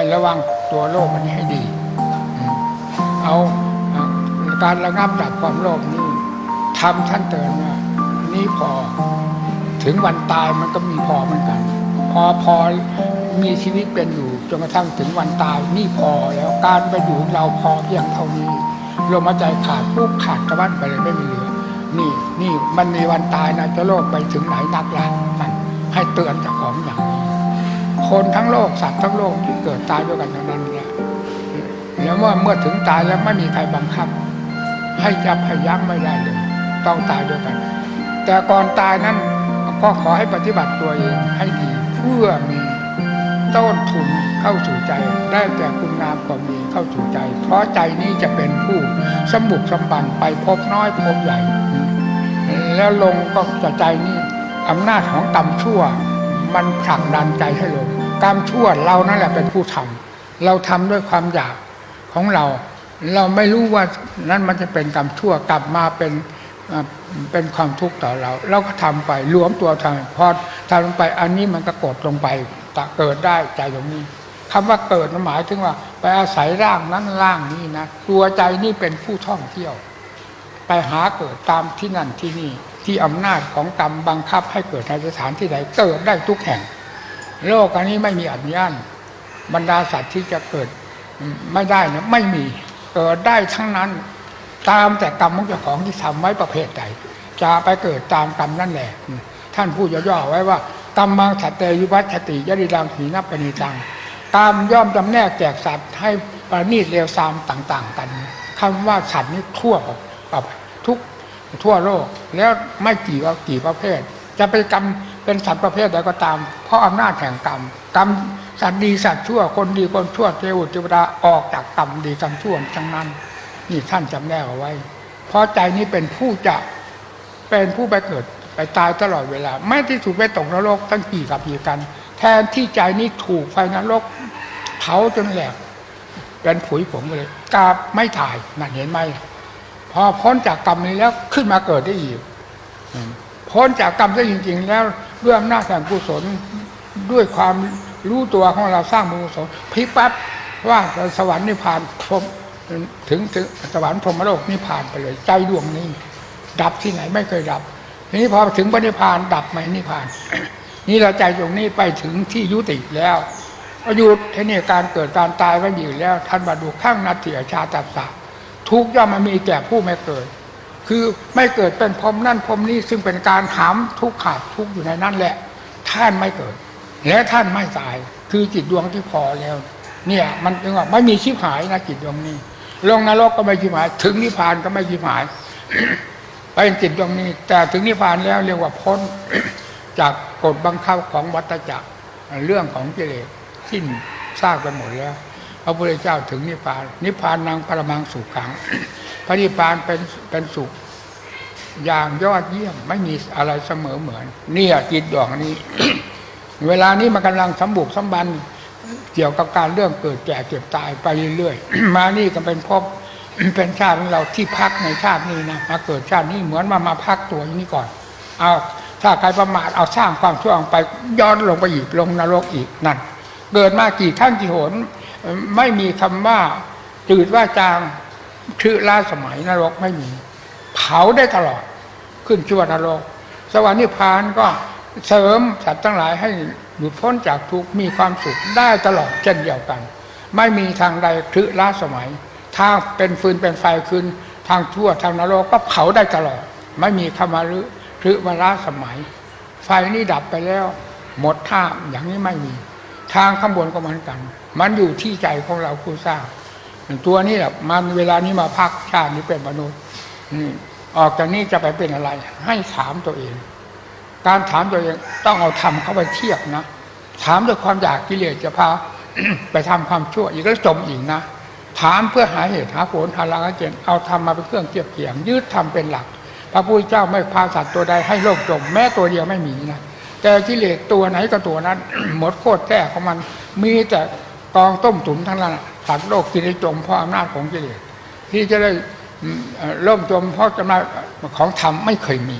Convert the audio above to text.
ให้ระวังตัวโลภมันให้ดี เอาการระงับดับความโลภนี่ทำท่านเตือนว่านี่พอถึงวันตายมันก็มีพอเหมือนกัน พอพอมีชีวิตเป็นอยู่จนกระทั่งถึงวันตายนี่พอแล้วการไปอยู่เราพอเพียงเท่านี้ลมหายใจขาดปุ๊บขาดกระวันไปเลยไม่มีเหลือ นี่นี่มันมีวันตายนะจะโลกไปถึงไหนนักละมันให้เตือนเจ้าของอย่าง คนทั้งโลกสัตว์ทั้งโลกที่เกิดตายด้วยกันทั้งนั้นเนี่ยแล้วเมื่อเมื่อถึงตายแล้วไม่มีใครบังคับ ให้ยับให้ยั้งไม่ได้เลย ต้องตายด้วยกัน แต่ก่อนตายนั้นก็ขอให้ปฏิบัติตัวเองให้ดี เพื่อมีต้นทุนเข้าสู่ใจ ได้แต่คุณงามความดีเข้าสู่ใจ เพราะใจนี้จะเป็นผู้สมบุกสมบันไปพบน้อยพบใหญ่ แล้วลงก็จะใจนี่อำนาจของกรรมชั่ว มันผลักดันใจให้ลงกรรมชั่วเรานั่นแหละเป็นผู้ทำเราทำด้วยความอยากของเรา เราไม่รู้ว่านั้นมันจะเป็นกรรมชั่วกลับมาเป็นเป็นความทุกข์ต่อเรา เราก็ทำไปรวมตัวทำพอทำลงไปอันนี้มันก็กดลงไปตะเกิดได้ใจตรงนี้คำว่าเกิดหมายถึงว่า ไปอาศัยร่างนั้นร่างนี้นะตัวใจนี่เป็นผู้ท่องเที่ยว ไปหาเกิดตามที่นั่นที่นี่ ที่อำนาจของกรรมบังคับให้เกิดในสถานที่ใดเกิดได้ทุกแห่ง โลกอันนี้ไม่มีอนุญาตบรรดาสัตว์ที่จะเกิดไม่ได้นะไม่มีเกิดได้ทั้งนั้นตามแต่กรรมของเจ้าของที่ทำไว้ประเภทใดจะไปเกิดตามกรรมนั่นแหละ ท่านพูดย่อๆไว้ว่ากรรมมังสัตเตยุวัชติยริดังหีนับปณิตังกรรมย่อมจำแนกแจกสัตว์ให้ประณีตเลวทรามต่าง ๆ กันคำว่าสัตว์นี่ทั่วกั บทุกทั่วโลก แล้วไม่กี่ว่ากี่ประเภท จะเป็นกรรมเป็นสัตว์ประเภทใดก็ตาม เพราะอำนาจแห่งกรรมกรรมสัตว์ดีสัตว์ชั่วคนดีคนชั่วเทวเทวดาออกจากกรรมดีกรรมชั่วทั้งนั้นนี่ท่านจำแนกเอาไว้ เพราะใจนี้เป็นผู้จะเป็นผู้ไปเกิดไปตายตลอดเวลา ไม่ที่ถูกไปตกนรกตั้งกี่กับกี่กัน แทนที่ใจนี้ถูกไฟนรกเผาจนแหลกเป็นผุยผงไปเลยกาบไม่ถ่ายนั่นเห็นไหม พอพ้นจากกรรมนี้แล้วขึ้นมาเกิดได้อีกพ้นจากกรรมได้จริง ๆ แล้วด้วยอำนาจแห่งกุศลด้วยความรู้ตัวของเราสร้างบุญกุศลพิปั๊บว่าสวรรค์นิพพานพรมถึงถึงสวรรค์พรหมโลกนิพพานไปเลย ใจดวงนี้ ดับที่ไหนไม่เคยดับทีนี้พอถึงพระนิพพานดับไหมนิพพาน นี่เราใจดวงนี้ไปถึงที่ยุติแล้วประยุที่นี่การเกิดการตายไม่มีอยู่แล้วท่านบาดูข้างนัตถิชาตัสสะ ทุกย่อมมันมีแก่ผู้ไม่เกิด คือไม่เกิดเป็นพรมนั่นพรมนี้ซึ่งเป็นการหามทุกขาดทุกอยู่ในนั่นแหละ ท่านไม่เกิด และท่านไม่ตาย คือจิตดวงที่พอแล้ว เนี่ย มันจึงว่าไม่มีชิบหายนะจิตดวงนี้ลงนรกก็ไม่ชิบหาย ถึงนิพพานก็ไม่ชิบหายไปจิตดวงนี้ แต่ถึงนิพพานแล้วเรียกว่าพ้นจากกฎบังคับของวัฏจักรเรื่องของกิเลสสิ้นซากไปหมดแล้ว พระพุทธเจ้าถึงนิพพาน นิพพานนางปรมังสุขขัง พระนิพพานเป็นเป็นสุข อย่างยอดเยี่ยมไม่มีอะไรเสมอเหมือน เนี่ยจิตดวงนี้ เวลานี้มันกำลังสมบุกสมบันเกี่ยวกับการเรื่องเกิดแก่เจ็บตายไปเรื่อยๆ มานี่ก็เป็นภพเป็นชาติของเราที่พักในชาตินี้นะมาเกิดชาตินี้เหมือนมามาพักตัวอย่างนี้ก่อน เอาถ้าใครประมาทเอาสร้างความชั่วไปย้อนลงไปอีกลงนรกอีกนั่นเกิดมากี่ขั้นกี่หน ไม่มีคำว่าจืดว่าจางชื่อล่าสมัยนรกไม่มี เผาได้ตลอด ขึ้นชั่วนรก สวรรค์นิพพานก็เสริมสัตว์ทั้งหลายให้หลุดพ้นจากทุกข์มีความสุขได้ตลอดเช่นเดียวกัน ไม่มีทางใดถือล้าสมัย ทางเป็นฟืนเป็นไฟคืนทางชั่วทางนรกก็เผาได้ตลอด ไม่มีคำว่ารื้อถือมาล้าสมัย ไฟนี่ดับไปแล้ว หมดท่าอย่างนี้ไม่มี ทางข้างบนก็เหมือนกัน มันอยู่ที่ใจของเราผู้สร้างตัวนี้แหละมันเวลานี้มาพักชาตินี้เป็นมนุษย์ออกจากนี้จะไปเป็นอะไร ให้ถามตัวเอง การถามตัวเองต้องเอาธรรมเข้าไปเทียบนะถามด้วยความอยากกิเลสจะพาไปทำความชั่ว อีกแล้วจมอีกนะถามเพื่อหาเหตุหาผลหาหลักหาเกณฑ์เอาธรรมมาเป็นเครื่องเทียบเทียงยึดธรรมเป็นหลัก พระพุทธเจ้าไม่พาสัตว์ตัวใดให้โลกจมแม้ตัวเดียวไม่มีนะ แต่กิเลสตัวไหนก็ตัวนั้น หมดโคตรแท้ของมัน มีแต่กองต้มตุ๋นทั้งนั้นสัตว์โลกที่ได้จมเพราะอำนาจของกิเลสที่จะได้ล่มจมเพราะกำลังของธรรมไม่เคยมี